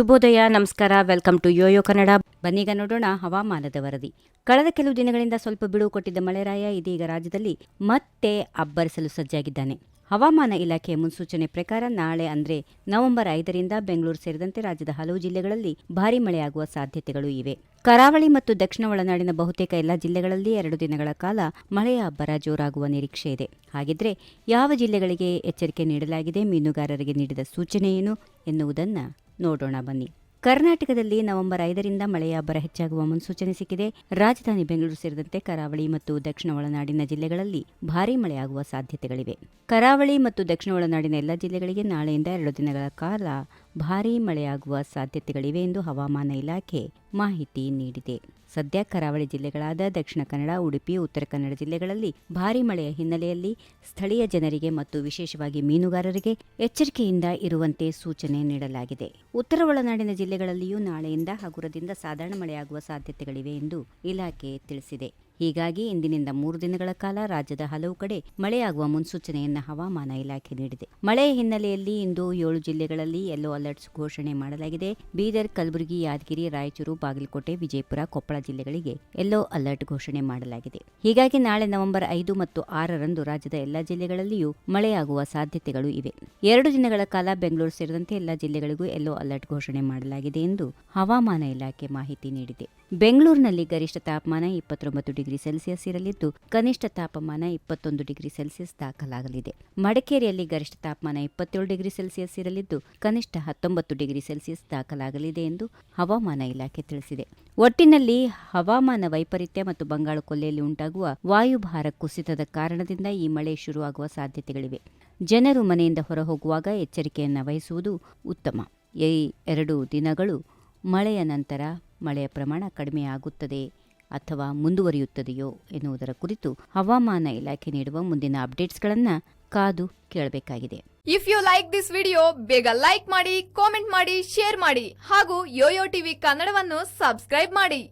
ಶುಭೋದಯ ನಮಸ್ಕಾರ, welcome to Yoyo Kannada. ಬನ್ನೀಗ ನೋಡೋಣ ಹವಾಮಾನದ ವರದಿ. ಕಳೆದ ಕೆಲವು ದಿನಗಳಿಂದ ಸ್ವಲ್ಪ ಬಿಡುವು ಕೊಟ್ಟಿದ್ದ ಮಳೆರಾಯ ಇದೀಗ ರಾಜ್ಯದಲ್ಲಿ ಮತ್ತೆ ಅಬ್ಬರಿಸಲು ಸಜ್ಜಾಗಿದ್ದಾನೆ. ಹವಾಮಾನ ಇಲಾಖೆಯ ಮುನ್ಸೂಚನೆ ಪ್ರಕಾರ ನಾಳೆ ಅಂದ್ರೆ ನವೆಂಬರ್ ಐದರಿಂದ ಬೆಂಗಳೂರು ಸೇರಿದಂತೆ ರಾಜ್ಯದ ಹಲವು ಜಿಲ್ಲೆಗಳಲ್ಲಿ ಭಾರಿ ಮಳೆಯಾಗುವ ಸಾಧ್ಯತೆಗಳು ಇವೆ. ಕರಾವಳಿ ಮತ್ತು ದಕ್ಷಿಣ ಒಳನಾಡಿನ ಬಹುತೇಕ ಎಲ್ಲ ಜಿಲ್ಲೆಗಳಲ್ಲಿ ಎರಡು ದಿನಗಳ ಕಾಲ ಮಳೆಯ ಅಬ್ಬರ ಜೋರಾಗುವ ನಿರೀಕ್ಷೆ ಇದೆ. ಹಾಗಿದ್ರೆ ಯಾವ ಜಿಲ್ಲೆಗಳಿಗೆ ಎಚ್ಚರಿಕೆ ನೀಡಲಾಗಿದೆ, ಮೀನುಗಾರರಿಗೆ ನೀಡಿದ ಸೂಚನೆ ಏನು ಎನ್ನುವುದನ್ನ ನೋಡೋಣ ಬನ್ನಿ. ಕರ್ನಾಟಕದಲ್ಲಿ ನವೆಂಬರ್ ಐದರಿಂದ ಮಳೆಯ ಅಬ್ಬರ ಹೆಚ್ಚಾಗುವ ಮುನ್ಸೂಚನೆ ಸಿಕ್ಕಿದೆ. ರಾಜಧಾನಿ ಬೆಂಗಳೂರು ಸೇರಿದಂತೆ ಕರಾವಳಿ ಮತ್ತು ದಕ್ಷಿಣ ಒಳನಾಡಿನ ಜಿಲ್ಲೆಗಳಲ್ಲಿ ಭಾರೀ ಮಳೆಯಾಗುವ ಸಾಧ್ಯತೆಗಳಿವೆ. ಕರಾವಳಿ ಮತ್ತು ದಕ್ಷಿಣ ಒಳನಾಡಿನ ಎಲ್ಲ ಜಿಲ್ಲೆಗಳಿಗೆ ನಾಳೆಯಿಂದ ಎರಡು ದಿನಗಳ ಕಾಲ ಭಾರೀ ಮಳೆಯಾಗುವ ಸಾಧ್ಯತೆಗಳಿವೆ ಎಂದು ಹವಾಮಾನ ಇಲಾಖೆ ಮಾಹಿತಿ ನೀಡಿದೆ. ಸದ್ಯ ಕರಾವಳಿ ಜಿಲ್ಲೆಗಳಾದ ದಕ್ಷಿಣ ಕನ್ನಡ, ಉಡುಪಿ, ಉತ್ತರ ಕನ್ನಡ ಜಿಲ್ಲೆಗಳಲ್ಲಿ ಭಾರೀ ಮಳೆಯ ಹಿನ್ನೆಲೆಯಲ್ಲಿ ಸ್ಥಳೀಯ ಜನರಿಗೆ ಮತ್ತು ವಿಶೇಷವಾಗಿ ಮೀನುಗಾರರಿಗೆ ಎಚ್ಚರಿಕೆಯಿಂದ ಇರುವಂತೆ ಸೂಚನೆ ನೀಡಲಾಗಿದೆ. ಉತ್ತರ ಒಳನಾಡಿನ ಜಿಲ್ಲೆಗಳಲ್ಲಿಯೂ ನಾಳೆಯಿಂದ ಹಗುರದಿಂದ ಸಾಧಾರಣ ಮಳೆಯಾಗುವ ಸಾಧ್ಯತೆಗಳಿವೆ ಎಂದು ಇಲಾಖೆ ತಿಳಿಸಿದೆ. ಹೀಗಾಗಿ ಇಂದಿನಿಂದ ಮೂರು ದಿನಗಳ ಕಾಲ ರಾಜ್ಯದ ಹಲವು ಕಡೆ ಮಳೆಯಾಗುವ ಮುನ್ಸೂಚನೆಯನ್ನು ಹವಾಮಾನ ಇಲಾಖೆ ನೀಡಿದೆ. ಮಳೆ ಹಿನ್ನೆಲೆಯಲ್ಲಿ ಇಂದು ಏಳು ಜಿಲ್ಲೆಗಳಲ್ಲಿ ಯೆಲ್ಲೋ ಅಲರ್ಟ್ಸ್ ಘೋಷಣೆ ಮಾಡಲಾಗಿದೆ. ಬೀದರ್, ಕಲಬುರಗಿ, ಯಾದಗಿರಿ, ರಾಯಚೂರು, ಬಾಗಲಕೋಟೆ, ವಿಜಯಪುರ, ಕೊಪ್ಪಳ ಜಿಲ್ಲೆಗಳಿಗೆ ಯೆಲ್ಲೋ ಅಲರ್ಟ್ ಘೋಷಣೆ ಮಾಡಲಾಗಿದೆ. ಹೀಗಾಗಿ ನಾಳೆ ನವೆಂಬರ್ ಐದು ಮತ್ತು ಆರರಂದು ರಾಜ್ಯದ ಎಲ್ಲಾ ಜಿಲ್ಲೆಗಳಲ್ಲಿಯೂ ಮಳೆಯಾಗುವ ಸಾಧ್ಯತೆಗಳು ಇವೆ. ಎರಡು ದಿನಗಳ ಕಾಲ ಬೆಂಗಳೂರು ಸೇರಿದಂತೆ ಎಲ್ಲಾ ಜಿಲ್ಲೆಗಳಿಗೂ ಯೆಲ್ಲೋ ಅಲರ್ಟ್ ಘೋಷಣೆ ಮಾಡಲಾಗಿದೆ ಎಂದು ಹವಾಮಾನ ಇಲಾಖೆ ಮಾಹಿತಿ ನೀಡಿದೆ. ಬೆಂಗಳೂರಿನಲ್ಲಿ ಗರಿಷ್ಠ ತಾಪಮಾನ ಇಪ್ಪತ್ತೊಂಬತ್ತು ಡಿಗ್ರಿ ಸೆಲ್ಸಿಯಸ್ ಇರಲಿದ್ದು, ಕನಿಷ್ಠ ತಾಪಮಾನ ಇಪ್ಪತ್ತೊಂದು ಡಿಗ್ರಿ ಸೆಲ್ಸಿಯಸ್ ದಾಖಲಾಗಲಿದೆ. ಮಡಿಕೇರಿಯಲ್ಲಿ ಗರಿಷ್ಠ ತಾಪಮಾನ ಇಪ್ಪತ್ತೇಳು ಡಿಗ್ರಿ ಸೆಲ್ಸಿಯಸ್ ಇರಲಿದ್ದು, ಕನಿಷ್ಠ ಹತ್ತೊಂಬತ್ತು ಡಿಗ್ರಿ ಸೆಲ್ಸಿಯಸ್ ದಾಖಲಾಗಲಿದೆ ಎಂದು ಹವಾಮಾನ ಇಲಾಖೆ ತಿಳಿಸಿದೆ. ಒಟ್ಟಿನಲ್ಲಿ ಹವಾಮಾನ ವೈಪರೀತ್ಯ ಮತ್ತು ಬಂಗಾಳ ಕೊಲ್ಲೆಯಲ್ಲಿ ಉಂಟಾಗುವ ವಾಯುಭಾರ ಕುಸಿತದ ಕಾರಣದಿಂದ ಈ ಮಳೆ ಶುರುವಾಗುವ ಸಾಧ್ಯತೆಗಳಿವೆ. ಜನರು ಮನೆಯಿಂದ ಹೊರಹೋಗುವಾಗ ಎಚ್ಚರಿಕೆಯನ್ನು ವಹಿಸುವುದು ಉತ್ತಮ. ಈ ಎರಡು ದಿನಗಳು ಮಳೆಯ ನಂತರ ಮಳೆಯ ಪ್ರಮಾಣ ಕಡಿಮೆಯಾಗುತ್ತದೆ ಅಥವಾ ಮುಂದುವರಿಯುತ್ತದೆಯೋ ಎನ್ನುವುದರ ಕುರಿತು ಹವಾಮಾನ ಇಲಾಖೆ ನೀಡುವ ಮುಂದಿನ ಅಪ್ಡೇಟ್ಸ್ಗಳನ್ನು ಕಾದು ಕೇಳಬೇಕಾಗಿದೆ. If you like this video ಬೇಗ ಲೈಕ್ ಮಾಡಿ ಕಾಮೆಂಟ್ ಮಾಡಿ ಶೇರ್ ಮಾಡಿ ಹಾಗೂ ಯೋಯೋ ಟಿವಿ ಕನ್ನಡವನ್ನು ಸಬ್ಸ್ಕ್ರೈಬ್ ಮಾಡಿ.